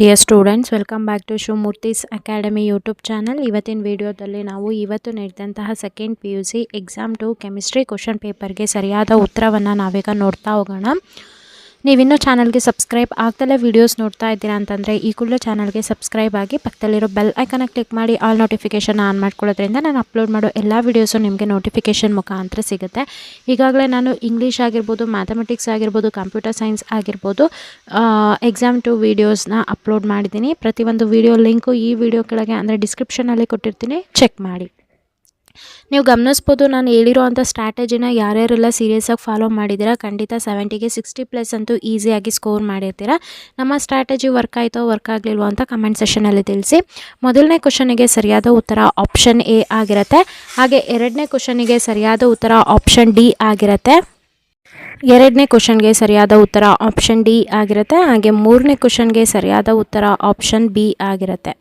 Dear students welcome back to Shivamurthy's academy YouTube channel ಇವತ್ತಿನ ವಿಡಿಯೋದಲ್ಲಿ ನಾವು ಇವತ್ತು ನಡೆದಂತಹ second P U C exam two chemistry question ಪೇಪರ್ಗೆ ಸರಿಯಾದ ಉತ್ತರವನ್ನು ನಾವೀಗ ನೋಡ್ತಾ ಹೋಗೋಣ. ನೀವಿನ್ನೂ ಚಾನಲ್ಗೆ ಸಬ್ಸ್ಕ್ರೈಬ್ ಆಗ್ದಲೇ ವೀಡಿಯೋಸ್ ನೋಡ್ತಾ ಇದ್ದೀರಾ ಅಂತಂದರೆ ಈ ಕೂಡಲೇ ಚಾನಲ್ಗೆ ಸಬ್ಸ್ಕ್ರೈಬ್ ಆಗಿ ಪಕ್ಕದಲ್ಲಿರೋ ಬೆಲ್ ಐಕನ ಕ್ಲಿಕ್ ಮಾಡಿ ಆಲ್ ನೋಟಿಫಿಕೇಷನ್ ಆನ್ ಮಾಡ್ಕೊಳ್ಳೋದ್ರಿಂದ ನಾನು ಅಪ್ಲೋಡ್ ಮಾಡೋ ಎಲ್ಲ ವೀಡಿಯೋಸು ನಿಮಗೆ ನೋಟಿಫಿಕೇಷನ್ ಮುಖಾಂತರ ಸಿಗುತ್ತೆ. ಈಗಾಗಲೇ ನಾನು ಇಂಗ್ಲೀಷ್ ಆಗಿರ್ಬೋದು ಮ್ಯಾಥಮೆಟಿಕ್ಸ್ ಆಗಿರ್ಬೋದು ಕಂಪ್ಯೂಟರ್ ಸೈನ್ಸ್ ಆಗಿರ್ಬೋದು ಎಕ್ಸಾಮ್ ಟು ವೀಡಿಯೋಸ್ನ ಅಪ್ಲೋಡ್ ಮಾಡಿದ್ದೀನಿ. ಪ್ರತಿಯೊಂದು ವೀಡಿಯೋ ಲಿಂಕು ಈ ವಿಡಿಯೋ ಕೆಳಗೆ ಅಂದರೆ ಡಿಸ್ಕ್ರಿಪ್ಷನಲ್ಲಿ ಕೊಟ್ಟಿರ್ತೀನಿ. ಚೆಕ್ ಮಾಡಿ. ನೀವು ಗಮನಿಸ್ಬೋದು ನಾನು ಹೇಳಿರೋವಂಥ ಸ್ಟ್ರಾಟಜಿನ ಯಾರ್ಯಾರೆಲ್ಲ ಸೀರಿಯಸ್ಸಾಗಿ ಫಾಲೋ ಮಾಡಿದ್ದೀರಾ, ಖಂಡಿತ ಸೆವೆಂಟಿಗೆ ಸಿಕ್ಸ್ಟಿ ಪ್ಲಸ್ ಅಂತೂ ಈಸಿಯಾಗಿ ಸ್ಕೋರ್ ಮಾಡಿರ್ತೀರ. ನಮ್ಮ ಸ್ಟ್ರಾಟಜಿ ವರ್ಕ್ ಆಯಿತೋ ವರ್ಕ್ ಆಗಲಿಲ್ವೋ ಅಂತ ಕಮೆಂಟ್ ಸೆಷನಲ್ಲಿ ತಿಳಿಸಿ. ಮೊದಲನೇ ಕ್ವಶನಿಗೆ ಸರಿಯಾದ ಉತ್ತರ ಆಪ್ಷನ್ ಎ ಆಗಿರುತ್ತೆ. ಹಾಗೆ ಎರಡನೇ ಕ್ವಶನಿಗೆ ಸರಿಯಾದ ಉತ್ತರ ಆಪ್ಷನ್ ಡಿ ಆಗಿರುತ್ತೆ. ಎರಡನೇ ಕ್ವಶನ್ಗೆ ಸರಿಯಾದ ಉತ್ತರ ಆಪ್ಷನ್ ಡಿ ಆಗಿರುತ್ತೆ. ಹಾಗೆ ಮೂರನೇ ಕ್ವಶನ್ಗೆ ಸರಿಯಾದ ಉತ್ತರ ಆಪ್ಷನ್ ಬಿ ಆಗಿರುತ್ತೆ.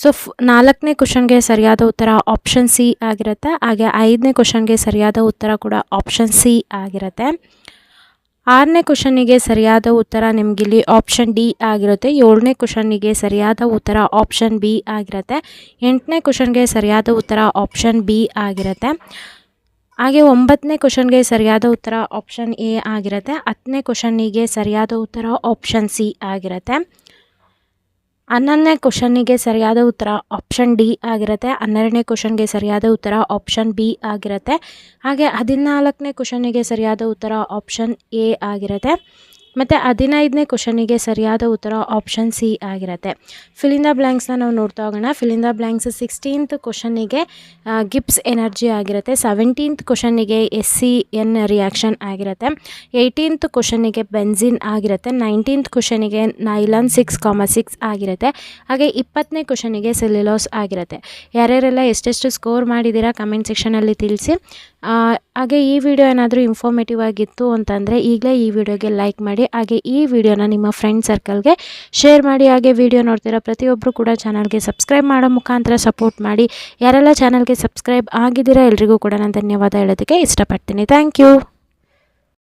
ಸೊ ಫ್ ನಾಲ್ಕನೇ ಕ್ವಶನ್ಗೆ ಸರಿಯಾದ ಉತ್ತರ ಆಪ್ಷನ್ ಸಿ ಆಗಿರುತ್ತೆ. ಹಾಗೆ ಐದನೇ ಕ್ವಶನ್ಗೆ ಸರಿಯಾದ ಉತ್ತರ ಕೂಡ ಆಪ್ಷನ್ ಸಿ ಆಗಿರುತ್ತೆ. ಆರನೇ ಕ್ವಶನಿಗೆ ಸರಿಯಾದ ಉತ್ತರ ನಿಮಗಿಲ್ಲಿ ಆಪ್ಷನ್ ಡಿ ಆಗಿರುತ್ತೆ. ಏಳನೇ ಕ್ವಶನಿಗೆ ಸರಿಯಾದ ಉತ್ತರ ಆಪ್ಷನ್ ಬಿ ಆಗಿರುತ್ತೆ. ಎಂಟನೇ ಕ್ವಶನ್ಗೆ ಸರಿಯಾದ ಉತ್ತರ ಆಪ್ಷನ್ ಬಿ ಆಗಿರುತ್ತೆ. ಹಾಗೆ ಒಂಬತ್ತನೇ ಕ್ವಶನ್ಗೆ ಸರಿಯಾದ ಉತ್ತರ ಆಪ್ಷನ್ ಎ ಆಗಿರುತ್ತೆ. ಹತ್ತನೇ ಕ್ವಶನ್ನಿಗೆ ಸರಿಯಾದ ಉತ್ತರ ಆಪ್ಷನ್ ಸಿ ಆಗಿರುತ್ತೆ. ಹನ್ನೊಂದನೇ ಕ್ವಶನ್ನಿಗೆ ಸರಿಯಾದ ಉತ್ತರ ಆಪ್ಷನ್ ಡಿ ಆಗಿರುತ್ತೆ. ಹನ್ನೆರಡನೇ ಕ್ವಶನ್ಗೆ ಸರಿಯಾದ ಉತ್ತರ ಆಪ್ಷನ್ ಬಿ ಆಗಿರುತ್ತೆ. ಹಾಗೆ ಹದಿನಾಲ್ಕನೇ ಕ್ವಶನ್ನಿಗೆ ಸರಿಯಾದ ಉತ್ತರ ಆಪ್ಷನ್ ಎ ಆಗಿರುತ್ತೆ. ಮತ್ತು ಹದಿನೈದನೇ ಕ್ವಶನಿಗೆ ಸರಿಯಾದ ಉತ್ತರ ಆಪ್ಷನ್ ಸಿ ಆಗಿರುತ್ತೆ. ಫಿಲಿಂದ ಬ್ಲ್ಯಾಂಕ್ಸ್ನ ನಾವು ನೋಡ್ತಾ ಹೋಗೋಣ. Fill in the blanks sixteenth ಕ್ವಶನಿಗೆ Gibbs energy ಆಗಿರುತ್ತೆ. ಸೆವೆಂಟೀನ್ತ್ ಕ್ವಶನಿಗೆ ಎಸ್ ಸಿ ಎನ್ ರಿಯಾಕ್ಷನ್ ಆಗಿರುತ್ತೆ. ಏಯ್ಟೀನ್ತ್ ಕ್ವಶನಿಗೆ ಬೆನ್ಸಿನ್ ಆಗಿರುತ್ತೆ. ನೈನ್ಟೀನ್ತ್ ಕ್ವಶನಿಗೆ ನೈಲಾನ್ ಸಿಕ್ಸ್ ಕಾಮ ಸಿಕ್ಸ್ ಆಗಿರುತ್ತೆ. ಹಾಗೆ ಇಪ್ಪತ್ತನೇ ಕ್ವಶನಿಗೆ ಸೆಲ್ಯುಲೋಸ್ ಆಗಿರುತ್ತೆ. ಯಾರ್ಯಾರೆಲ್ಲ ಎಷ್ಟೆಷ್ಟು ಸ್ಕೋರ್ ಮಾಡಿದ್ದೀರಾ ಕಮೆಂಟ್ ಸೆಕ್ಷನಲ್ಲಿ ತಿಳಿಸಿ. ಹಾಗೆ ಈ ವಿಡಿಯೋ ಏನಾದರೂ ಇನ್ಫಾರ್ಮೇಟಿವ್ ಆಗಿತ್ತು ಅಂತಂದರೆ ಈಗಲೇ ಈ ವಿಡಿಯೋಗೆ ಲೈಕ್ ಮಾಡಿ ಹಾಗೆ ಈ ವಿಡಿಯೋನ ನಿಮ್ಮ ಫ್ರೆಂಡ್ ಸರ್ಕಲ್ಗೆ ಶೇರ್ ಮಾಡಿ, ಹಾಗೆ ವಿಡಿಯೋ ನೋಡ್ತಿರೋ ಪ್ರತಿಯೊಬ್ಬರು ಕೂಡ ಚಾನಲ್ಗೆ ಸಬ್ಸ್ಕ್ರೈಬ್ ಮಾಡೋ ಮುಖಾಂತರ ಸಪೋರ್ಟ್ ಮಾಡಿ. ಯಾರೆಲ್ಲ ಚಾನಲ್ಗೆ ಸಬ್ಸ್ಕ್ರೈಬ್ ಆಗಿದ್ದೀರಾ ಎಲ್ರಿಗೂ ಕೂಡ ನಾನು ಧನ್ಯವಾದ ಹೇಳೋದಕ್ಕೆ ಇಷ್ಟಪಡ್ತೀನಿ. Thank you